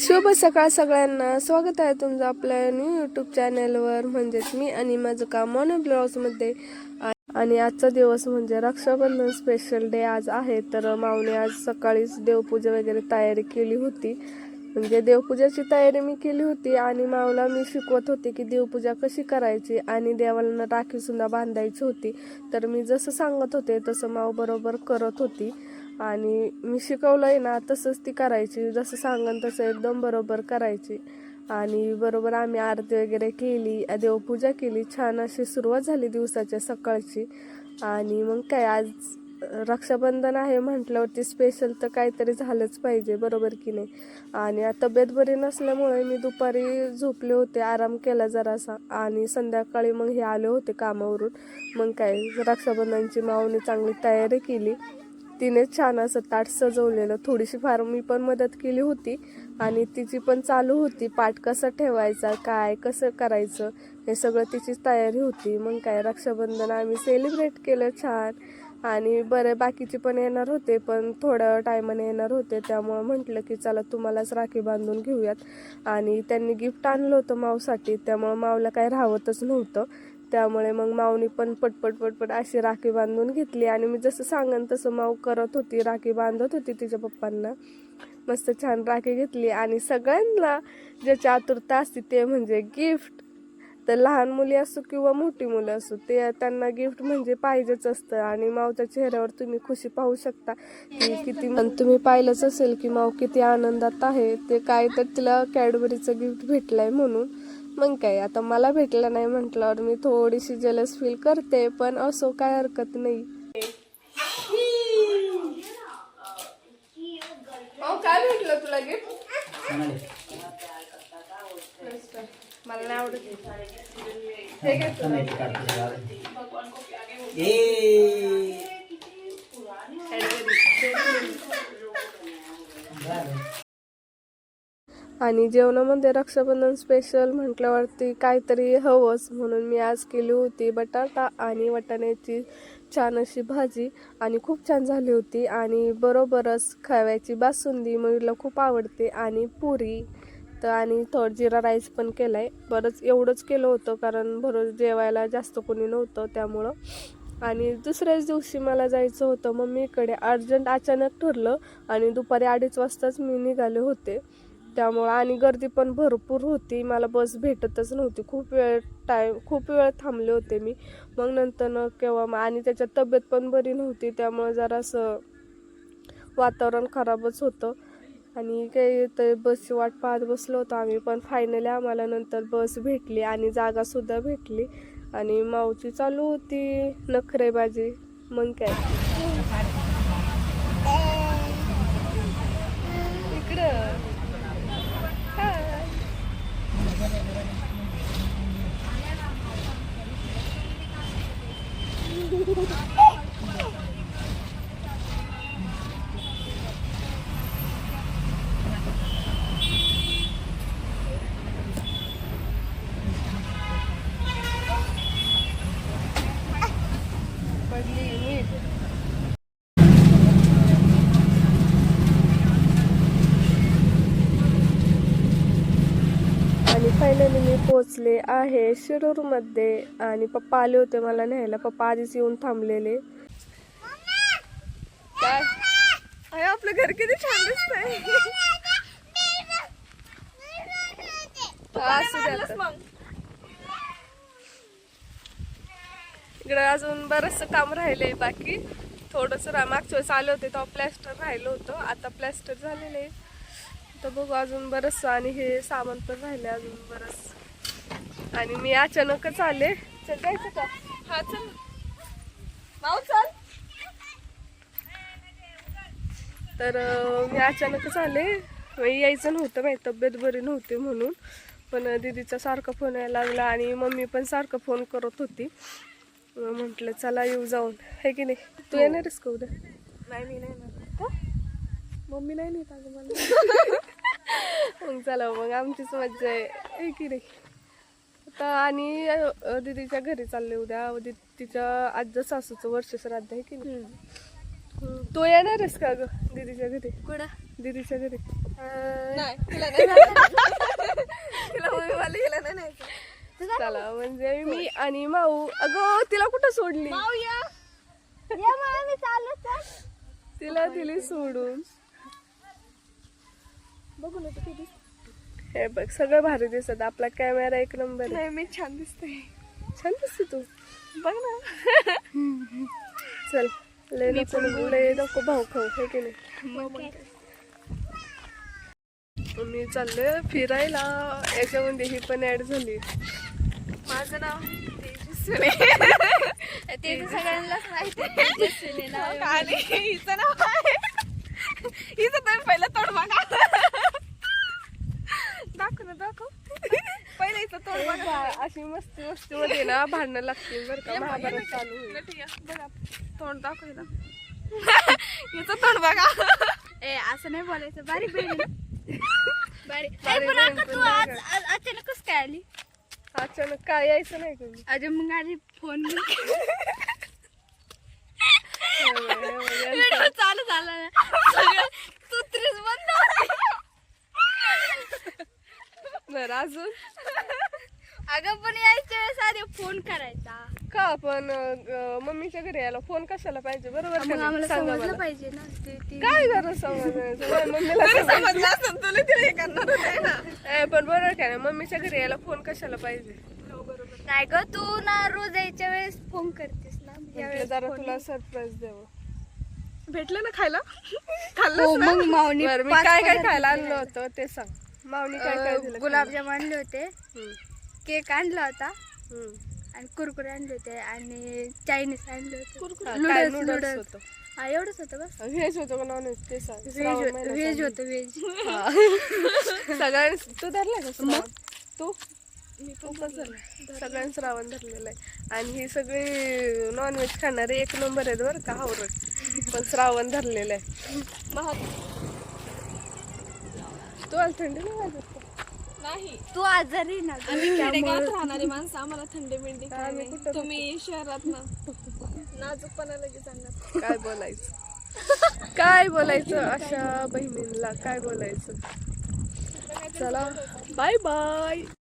शुभ सकाळ सगळ्यांना. स्वागत आहे तुमचं आपल्या न्यू यूट्यूब चॅनलवर म्हणजेच मी आणि माझं काम ऑन ब्लॉग्समध्ये आ- आणि आजचा दिवस म्हणजे रक्षाबंधन स्पेशल डे आज आहे. तर माऊने आज सकाळीच देवपूजा वगैरे तयारी केली होती. म्हणजे देवपूजाची तयारी मी केली होती. आणि माऊला मी शिकवत होते की देवपूजा कशी करायची आणि देवाला राखीसुद्धा बांधायची होती. तर मी जसं सांगत होते तसं माऊ बरोबर करत होती. आणि मी शिकवलंय ना तसंच ती करायची. जसं सांगन तसं एकदम बरोबर करायची. आणि बरोबर आम्ही आरती वगैरे केली देवपूजा केली. छान अशी सुरुवात झाली दिवसाच्या सकाळची. आणि मग काय आज रक्षाबंधन आहे म्हटल्यावरती स्पेशल तर काहीतरी झालंच पाहिजे बरोबर की नाही? आणि तब्येत बरी नसल्यामुळे मी दुपारी झोपले होते आराम केला जरासा. आणि संध्याकाळी मग हे आले होते कामावरून. मग काय रक्षाबंधनची माऊने चांगली तयारी केली. तिने छान असं ताट सजवलेलं. थोडीशी फार मी पण मदत केली होती आणि तिची पण चालू होती. पाठ कसा ठेवायचा काय कसं करायचं हे सगळं तिचीच तयारी होती. मग काय रक्षाबंधन आम्ही सेलिब्रेट केलं छान. आणि बरे बाकीचे पण येणार होते पण थोड्या टायमाने येणार होते. त्यामुळं म्हटलं की चला तुम्हालाच राखी बांधून घेऊयात. आणि त्यांनी गिफ्ट आणलं होतं मावसाठी. त्यामुळं माऊला काही राहतच नव्हतं. त्यामुळे मग माऊनी पण पटपट पटपट अशी राखी बांधून घेतली. आणि मी जसं सांगन तसं माऊ करत होती राखी बांधत होती तिच्या पप्पांना. मस्त छान राखी घेतली. आणि सगळ्यांना ज्याची आतुरता असते ते म्हणजे गिफ्ट. तर लहान मुली असो किंवा मोठी मुलं असो ते त्यांना गिफ्ट म्हणजे पाहिजेच असतं. आणि माऊच्या चेहऱ्यावर तुम्ही खुशी पाहू शकता की किती तुम्ही पाहिलंच असेल की माऊ किती आनंदात आहे. ते काय तर तिला कॅडबरीचं गिफ्ट भेटलंय म्हणून. मग काय आता मला भेटलं नाही म्हटल्यावर मी थोडीशी जलस फील करते पण असो काय हरकत नाही. काय भेटलं तुला गिफ्ट मला नाही आवडत हे घे तुला. आणि जेवणामध्ये रक्षाबंधन स्पेशल म्हटल्यावरती काहीतरी हवंच म्हणून मी आज केली होती बटाटा आणि वाटाण्याची छान अशी भाजी आणि खूप छान झाली होती आणि बरोबरच खव्याची बासुंदी मयूरला खूप आवडते आणि पुरी. तर आणि थोडं जिरा राईस पण केला आहे बरंच एवढंच केलं होतं कारण बरोबर जेवायला जास्त कोणी नव्हतं त्यामुळं. आणि दुसऱ्याच दिवशी मला जायचं होतं. मम्मीकडे अर्जंट अचानक ठरलं आणि दुपारी अडीच वाजताच मी निघाले होते. त्यामुळं आणि गर्दी पण भरपूर होती. मला बस भेटतच नव्हती. खूप वेळ टाईम खूप वेळ थांबले होते मी. मग नंतर केव्हा मग आणि त्याच्यात तब्येत पण बरी नव्हती. त्यामुळं जरासं वातावरण खराबच होतं. आणि काही ते बसची वाट पाहत बसलो होतो आम्ही. पण फायनली आम्हाला नंतर बस भेटली आणि जागासुद्धा भेटली. आणि मावची चालू होती नखरेबाजी मग काय? あっ! आणि फायनली मी पोचले आहे शिरूरमध्ये आणि पप्पा आले होते मला न्यायला. पप्पा आधीच येऊन थांबलेले. काय? अरे आपलं घर किती छान दिसत हा, इकडे अजून बरचसं काम राहिलंय बाकी. थोडस मागच्या वेळेस आले होते तेव्हा प्लॅस्टर राहिलं होतं. आता प्लॅस्टर झालेलं. आहे तर बघू अजून बरंच आणि हे सामान पण राहिले अजून बरंच. आणि मी अचानकच आले. चल जायचं का? हा चल. माऊ चल. तर मी अचानकच आले. यायचं नव्हतं माझी तब्येत बरी नव्हती म्हणून. पण दीदीचा सारखा फोन यायला लागला आणि मम्मी पण सारखं फोन करत होती. म्हटलं चला येऊ जाऊन. हे की नाही? तू येणारच का उद्या? नाही मी नाही मम्मी नाही नेत अगं मला. मग चला मग आमचीच मज्जा आहे. हे की नाही आता आणि दीदीच्या घरी चालले उद्या. तिच्या आजच्या सासूचं वर्ष श्राद्ध आहे की नाही. तू येणारच का ग दीदीच्या घरी? कुठं? दीदीच्या घरी. चला म्हणजे मी आणि माऊ अगं तिला कुठं सोडली? तिला दिली सोडून. बघू ना किती हे बघ सगळं भारी दिसत. आपला कॅमेरा एक नंबर आहे. नाही मी छान दिसते. छान दिसते तू. बघ ना. चल लय नको लय नको भाऊ खाऊ हे की नाही? मी चालले फिरायला. याच्यामध्ये ही पण ऍड झाली. माझं नाव तेजस्विनी ते तर सगळ्यांनाच माहिती आहे. तेजस्विनी नाव. आणि हिचं नाव आहे हिचं तर पहिलं तोंड बघा दाखव ना दाखव पहिलं हिचं तोंड बघा बा- अशी मस्ती मस्ती मध्ये ना भांडणं लागतील बरं का महाभारत चालू बघा तोंड दाखव हिला हिचं तोंड बघा. ए असं नाही बोलायचं. बारीक बहीण. बारीक. पण तू नाही आज? आज- अचानक कसं काय आली? अचानक काय यायचं नाही तुम्ही अजून मग आधी फोन व्हिडिओ चालू झाला ना. सगळं तुत्रीच बंद. बरं अजून? अगं पण यायच्या वेळेस आधी फोन करायचा. का आपण अं, मम्मीच्या घरी यायला फोन कशाला पाहिजे? बरोबर का मग नाही? आम्हाला सांगा समजलं मला. पाहिजे ना ते ते काय गरज समजायचं माझ्या मम्मीला समजायचं. समजलं. असं तुला तिला हे करणार आहे ना. ए, पण बरोबर काय ना मम्मीच्या घरी यायला फोन कशाला पाहिजे? नाही ग तू ना रोज यायच्या वेळेस फोन करतेस ना. म्हटलं यावेळेस जरा phone तुला सरप्राईज द्यावं भेटलं ना खायला? हो खाल्लं मग बरं मी पाच काय काय पदार्थ खायला. आणलं होतं ते सांग. मावनी काय काय दिलं गुलाबजाम आणले होते. हम्म, केक आणला होता. आणि कुरकुरे आणले होते आणि चायनीज आणले होते. हा, नूडल्स होतं. हा एवढंच होतं बस व्हेज होतं का नॉन व्हेज ते सांग. व्हेज व्हेज होतं व्हेज तू धरला का श्रावण? तू? तू पण धरला सगळ्यांनी श्रावण धरलेलं आहे. आणि ही सगळी नॉनव्हेज खाणारे एक नंबर आहेत बरं का हावरट पण श्रावण धरलेलं आहे. तू आज थंडी नाही वाजत का? नाही. तू आजारी ना आम्ही खेडेगावात राहणारी माणसं आम्हाला थंडी बिंडी काय आम्ही नाही. कुठं तुम्ही शहरात ना. नाजूकपणा लगेच आणणार. काय बोलायचं? काय बोलायचं अशा बहिणींना? काय बोलायचं? चला. Bye bye.